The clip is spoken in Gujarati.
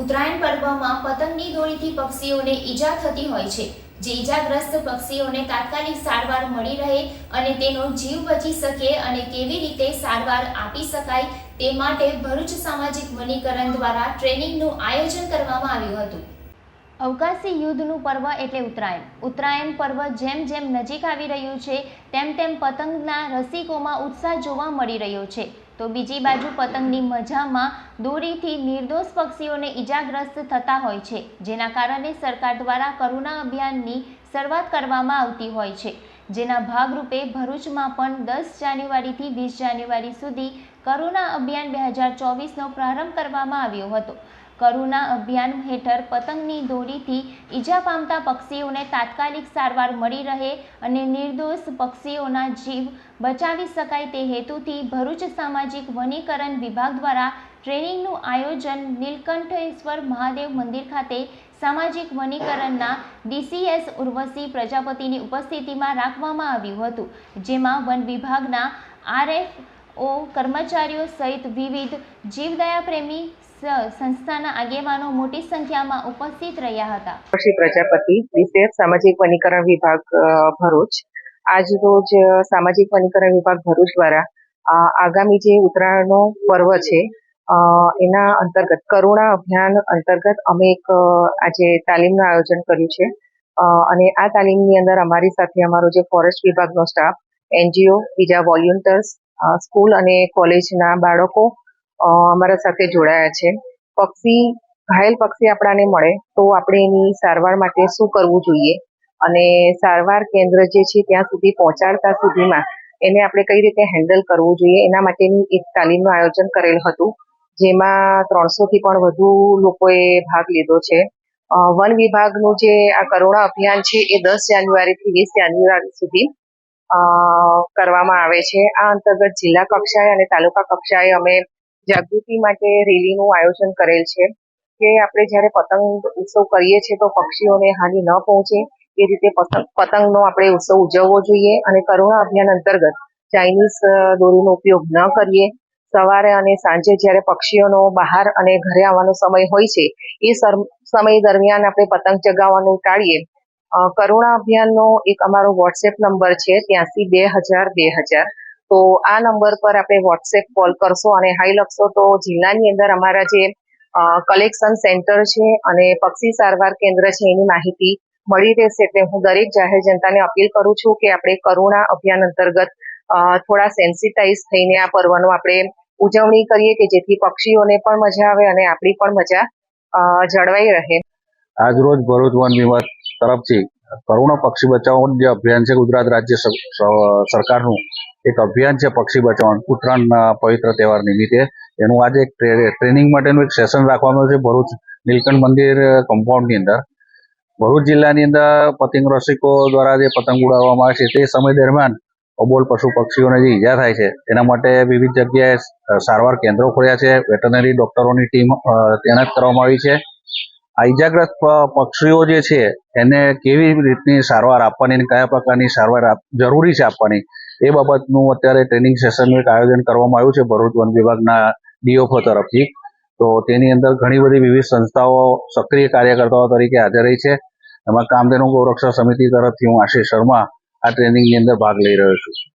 ઉત્તરાયણ પર્વમાં પતંગની દોરીથી પક્ષીઓને ઈજા થતી હોય છે. જે ઈજાગ્રસ્ત પક્ષીઓને તાત્કાલિક સારવાર મળી રહે અને તેનો જીવ બચી શકે અને કેવી રીતે સારવાર આપી શકાય તે માટે ભરૂચ સામાજિક વનીકરણ દ્વારા ટ્રેનિંગનું આયોજન કરવામાં આવ્યું હતું. અવકાશી યુદ્ધનું પર્વ એટલે ઉત્તરાયણ. ઉત્તરાયણ પર્વ જેમ જેમ નજીક આવી રહ્યું છે, તેમ તેમ પતંગના રસિકોમાં ઉત્સાહ જોવા મળી રહ્યો છે. તો બીજી બાજુ પતંગની મજામાં દોરીથી નિર્દોષ પક્ષીઓને ઈજાગ્રસ્ત થતા હોય છે, જેના કારણે સરકાર દ્વારા કરુણા અભિયાનની શરૂઆત કરવામાં આવતી હોય છે. જેના ભાગરૂપે ભરૂચમાં પણ દસ જાન્યુઆરીથી વીસ જાન્યુઆરી સુધી કરુણા અભિયાન બે હજાર ચોવીસનો પ્રારંભ કરવામાં આવ્યો હતો. કરુણા અભિયાન હેઠળ પતંગની દોરીથી ઈજા પામતા પક્ષીઓને તાત્કાલિક સારવાર મળી રહે અને નિર્દોષ પક્ષીઓના જીવ બચાવી શકાય તે હેતુથી ભરૂચ સામાજિક વનીકરણ વિભાગ દ્વારા ટ્રેનિંગનું આયોજન નીલકંઠેશ્વર મહાદેવ મંદિર ખાતે સામાજિક વનીકરણના ડીસીએસ ઉર્વશી પ્રજાપતિની ઉપસ્થિતિમાં રાખવામાં આવ્યું હતું, જેમાં વન વિભાગના આરએફ ઓ કર્મચારીઓ સહિત વિવિધ જીવદયા પ્રેમી સંસ્થાના આગેવાનો મોટી સંખ્યામાં ઉપસ્થિત રહ્યા હતા. શ્રી પ્રજાપતિ ડીસીએફ સામાજિક વનીકરણ વિભાગ ભરૂચ. આજ રોજ સામાજિક વનીકરણ વિભાગ ભરૂચ દ્વારા આગામી જે ઉત્તરાયણનો પર્વ છે એના અંતર્ગત કરુણા અભિયાન અંતર્ગત અમે એક આજે તાલીમનું આયોજન કર્યું છે. અને આ તાલીમની અંદર અમારી સાથે અમારો જે ફોરેસ્ટ વિભાગનો સ્ટાફ, એનજીઓ, બીજા વોલ્યુન્ટર્સ સ્કૂલ અને કોલેજના બાળકો અમારા સાથે જોડાયા છે. પક્ષી, ઘાયલ પક્ષી આપણાને મળે તો આપણે એની સારવાર માટે શું કરવું જોઈએ? અને સારવાર કેન્દ્ર જે છે ત્યાં સુધી પહોંચાડતા સુધીમાં એને આપણે કઈ રીતે હેન્ડલ કરવું જોઈએ? એના માટેની એક તાલીમનું આયોજન કરેલ હતું, જેમાં ત્રણસો થી પણ વધુ લોકોએ ભાગ લીધો છે. વન વિભાગનું જે આ કરુણા અભિયાન છે એ દસ જાન્યુઆરી થી વીસ જાન્યુઆરી સુધી કરવામાં આવે છે. આ અંતર્ગત જિલ્લા કક્ષાએ અને તાલુકા કક્ષાએ અમે જાગૃતિ માટે રેલીનું આયોજન કરેલ છે કે આપણે જ્યારે પતંગ ઉત્સવ કરીએ છીએ તો પક્ષીઓને હાનિ ન પહોંચે. એ રીતે પતંગ, પતંગનો આપણે ઉત્સવ ઉજવવો જોઈએ અને કરુણા અભિયાન અંતર્ગત ચાઇનીઝ દોરીનો ઉપયોગ ન કરીએ. સવારે અને સાંજે જ્યારે પક્ષીઓનો બહાર અને ઘરે આવવાનો સમય હોય છે, એ સમય દરમિયાન આપણે પતંગ ચગાવવાનું ટાળીએ. કરુણા અભિયાનનો એક અમારો વોટ્સએપ નંબર છે, ત્યાંથી બે હજાર બે હજાર તો આ નંબર પર આપણે વોટ્સએપ કોલ કરશો અને હાઈ લખશો તો જિલ્લાની અંદર અમારા જે કલેક્શન સેન્ટર છે અને પક્ષી સારવાર કેન્દ્ર છે એની માહિતી મળી રહેશે એટલે હું દરેક જાહેર જનતાને અપીલ કરું છું કે આપણે કરુણા અભિયાન અંતર્ગત થોડા સેન્સિટાઈઝ થઈને આ પર્વનો આપણે ઉજવણી કરીએ કે જેથી પક્ષીઓને પણ મજા આવે અને આપણી પણ મજા જળવાઈ રહે. આજરોજ ભરૂચ વન વિભાગ તરફથી કરુણ પક્ષી બચાવવાનું જે અભિયાન છે ગુજરાત રાજ્ય સરકારનું, એક અભિયાન છે પક્ષી બચાવવાનું ઉત્તરાયણના પવિત્ર તહેવાર નિમિત્તે. એનું આજે એક ટ્રેનિંગ માટેનું એક સેશન આવ્યું છે ભરૂચ નીલકંઠ મંદિર કમ્પાઉન્ડની અંદર. ભરૂચ જિલ્લાની અંદર પતંગ રસિકો દ્વારા જે પતંગ ઉડાવવામાં આવે છે તે સમય દરમિયાન અબોલ પશુ પક્ષીઓને જે ઈજા થાય છે, એના માટે વિવિધ જગ્યાએ સારવાર કેન્દ્રો ખોલ્યા છે. વેટરનરી ડોક્ટરોની ટીમ તૈનાત કરવામાં આવી છે. આ ઇજાગ્રસ્ત પક્ષીઓ જે છે, એને કેવી રીતની સારવાર આપવાની અને કયા પ્રકારની સારવાર જરૂરી છે આપવાની, એ બાબતનું અત્યારે ટ્રેનિંગ સેશનનું એક આયોજન કરવામાં આવ્યું છે ભરૂચ વન વિભાગના ડીઓફો તરફથી. તો તેની અંદર ઘણી બધી વિવિધ સંસ્થાઓ સક્રિય કાર્યકર્તાઓ તરીકે હાજર રહી છે. એમાં કામધેનુ ગૌરક્ષા સમિતિ તરફથી હું આશીષ શર્મા આ ટ્રેનિંગની અંદર ભાગ લઈ રહ્યો છું.